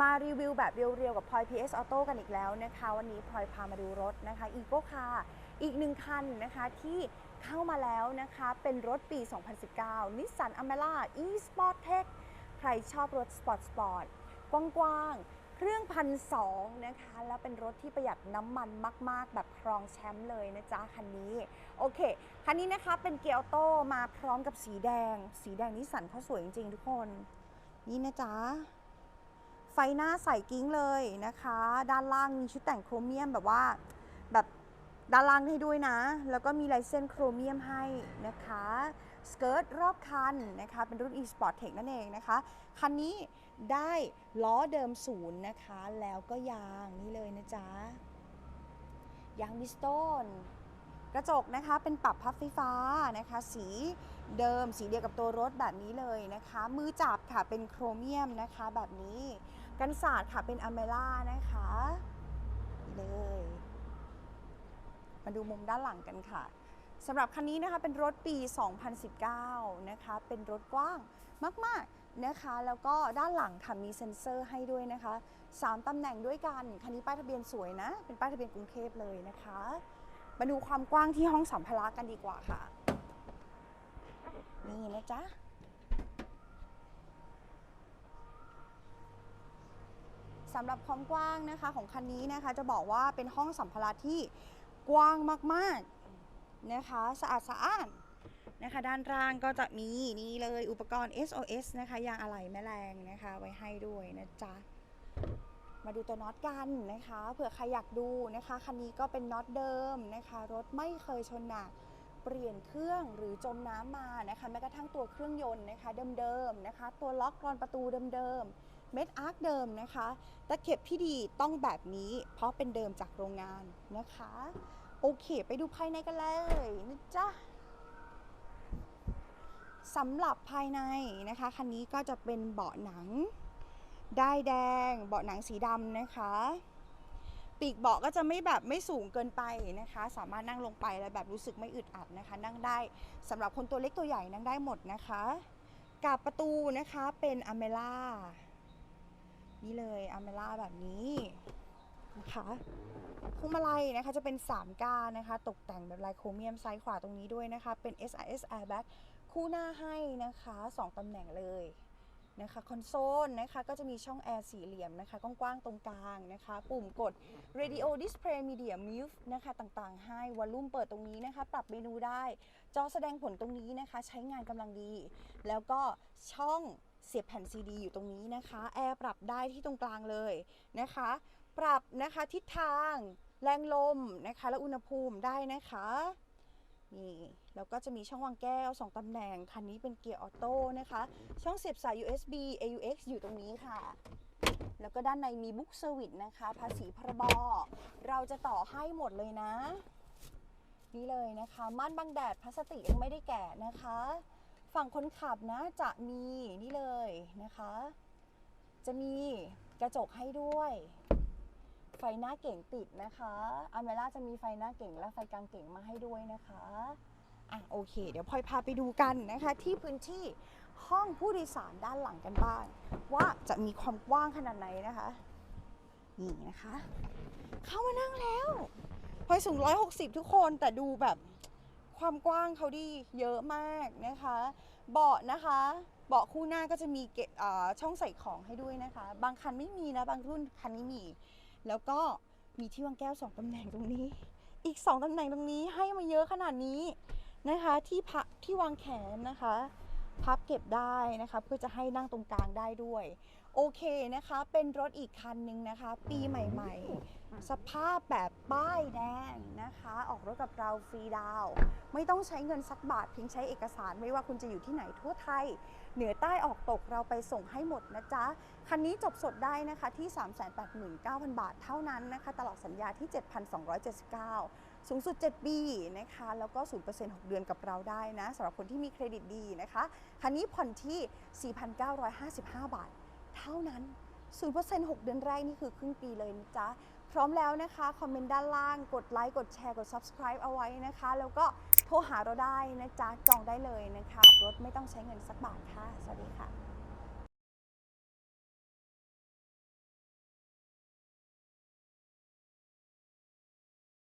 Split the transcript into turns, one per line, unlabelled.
มารีวิวแบบเรียวๆ กับพลอย PS Auto กันอีกแล้วนะคะ วันนี้พลอยพามาดูรถนะคะ e c o Car อีกหนึ่งคันนะคะที่เข้ามาแล้วนะคะเป็นรถปี 2019 Nissan Almera e-Sport Tech ใครชอบรถสปอร์ตสปอร์ตกว้างๆ เครื่องพันสองนะคะ แล้วเป็นรถที่ประหยัดน้ำมันมาก ๆ แบบครองแชมป์เลยนะจ๊ะ คันนี้ โอเค คันนี้นะคะเป็นเกียร์ออโต้มาพร้อมกับสีแดง สีแดงนิสสันเขาสวยจริง ๆ ทุกคน นี่นะจ๊ะ ไฟหน้าใสกิ้งเลยนะคะ ด้านล่างมีชุดแต่งโครเมียมแบบว่าแบบด้านล่างให้ด้วยนะ แล้วก็มีลายเส้นโครเมียมให้นะคะ สเกิร์ตรอบคันนะคะ เป็นรุ่น e-sport tech นั่นเองนะคะ คันนี้ได้ล้อเดิมศูนย์นะคะ แล้วก็ยางนี่เลยนะจ๊ะ ยางบิสโตน กระจกนะคะเป็นปรับพับไฟฟ้านะคะ สีเดิมสีเดียวกับตัวรถแบบนี้เลยนะคะ มือจับค่ะเป็นโครเมียมนะคะแบบนี้กันศาสตร์ค่ะเป็นอเมล่านะคะเลย มาดูมุมด้านหลังกันค่ะสำหรับคันนี้นะคะเป็นรถปี 2019 นะคะ เป็นรถกว้างมาก ๆ นะคะ แล้วก็ด้านหลังค่ะมีเซ็นเซอร์ให้ด้วยนะคะ 3ตำแหน่งด้วยกัน คันนี้ป้ายทะเบียนสวยนะ เป็นป้ายทะเบียนกรุงเทพเลยนะคะ มาดูความกว้างที่ห้องสัมภาระกันดีกว่าค่ะ นี่นะจ๊ะสำหรับความกว้างนะคะของคันนี้นะคะ จะบอกว่าเป็นห้องสัมภาระที่กว้างมากๆนะคะสะอาดสะอ้านนะคะด้านล่างก็จะมีนี่เลยอุปกรณ์ SOS นะคะยางอะไหล่แมลงนะคะไว้ให้ด้วยนะจ๊ะ มาดูตัวน็อตกันนะคะเผื่อใครอยากดูนะคะคันนี้ก็เป็นน็อตเดิมนะคะ รถไม่เคยชนหนักเปลี่ยนเครื่องหรือจมน้ำมานะคะแม้กระทั่งตัวเครื่องยนต์นะคะเดิมๆนะคะ ตัวล็อกกรอนประตูเดิมๆเม็ดอาร์คเดิมนะคะตะเข็บที่ดีต้องแบบนี้ เพราะเป็นเดิมจากโรงงานนะคะ โอเค ไปดูภายในกันเลยนะจ๊ะสำหรับภายในนะคะคันนี้ก็จะเป็นเบาะหนัง ได้ายแดง เบาะหนังสีดำนะคะ ปีกเบาะก็จะไม่แบบไม่สูงเกินไปนะคะ สามารถนั่งลงไปแล้วแบบรู้สึกไม่อึดอัดนะคะ นั่งได้สำหรับคนตัวเล็กตัวใหญ่นั่งได้หมดนะคะกับประตูนะคะเป็นอเมล่านี่เลยอเมล่าแบบนี้นะคะพวงมาลัยนะคะจะเป็น 3ก้านนะคะ ตกแต่งแบบลายโครเมียมซ้ายขวาตรงนี้ด้วยนะคะ เป็น SIS airbag คู่หน้าให้นะคะ 2ตำแหน่งเลย นะคะคอนโซลนะคะก็จะมีช่องแอร์สี่เหลี่ยมนะคะกว้างๆตรงกลางนะคะปุ่มกด Radio Display Media Mute นะคะต่างๆ ให้วอลลุ่มเปิดตรงนี้นะคะปรับเมนูได้ จอแสดงผลตรงนี้นะคะใช้งานกำลังดี แล้วก็ช่องเสียบแผ่นซีดีอยู่ตรงนี้นะคะแอร์ปรับได้ที่ตรงกลางเลยนะคะ ปรับนะคะทิศทาง แรงลมนะคะและอุณหภูมิได้นะคะ นี่แล้วก็จะมีช่องวางแก้ว 2ตำแหน่ง คันนี้เป็นเกียร์ออโต้นะคะ ช่องเสียบสาย USB AUX อยู่ตรงนี้ค่ะ แล้วก็ด้านในมีบุ๊กเซอร์วิสนะคะ ภาษีพรบเราจะต่อให้หมดเลยนะ นี่เลยนะคะ ม่านบังแดดพลาสติกยังไม่ได้แกะนะคะ ฝั่งคนขับนะจะมีนี่เลยนะคะ จะมีกระจกให้ด้วย ไฟหน้าเก่งติดนะคะอเมล่าจะมีไฟหน้าเก่งและไฟกลางเก่งมาให้ด้วยนะคะอะโอเค เดี๋ยวพลอยพาไปดูกันนะคะ ที่พื้นที่ห้องผู้โดยสารด้านหลังกันบ้างว่าจะมีความกว้างขนาดไหนนะคะนี่นะคะ เข้ามานั่งแล้วพลอยสูง 160 ทุกคนแต่ดูแบบความกว้างเขาดีเยอะมากนะคะ เบาะนะคะ เบาะคู่หน้าก็จะมีเกะอ่าช่องใส่ของให้ด้วยนะคะ บางคันไม่มีนะ บางรุ่นคันนี้มี แล้วก็มีที่วางแก้ว 2ตำแหน่งตรงนี้ อีก 2ตำแหน่งตรงนี้ให้มาเยอะขนาดนี้นะคะที่พักที่วางแขนนะคะ พับเก็บได้นะคะเพื่อจะให้นั่งตรงกลางได้ด้วย โอเคนะคะ เป็นรถอีกคันหนึ่งนะคะ ปีใหม่ ๆ สภาพแบบป้ายแดงนะคะ ออกรถกับเราฟรีดาว ไม่ต้องใช้เงินสักบาทเพียงใช้เอกสารไม่ว่าคุณจะอยู่ที่ไหนทั่วไทย เหนือใต้ออกตกเราไปส่งให้หมดนะจ๊ะ คันนี้จบสดได้นะคะที่ 389,000 บาทเท่านั้นนะคะ ตลอดสัญญาที่ 7,279 สูงสุด 7 ปีนะคะ แล้วก็ 0% 6 เดือนกับเราได้นะสำหรับคนที่มีเครดิตดีนะคะ คันนี้ผ่อนที่ 4,955 บาท เท่านั้น0% 6 เดือนแรกนี่คือครึ่งปีเลยนะจ๊ะ พร้อมแล้วนะคะคอมเมนต์ด้านล่างกดไลค์กดแชร์กด subscribe เอาไว้นะคะ แล้วก็โทรหาเราได้นะจ๊ะจองได้เลยนะคะออกรถไม่ต้องใช้เงินสักบาทค่ะ สวัสดีค่ะ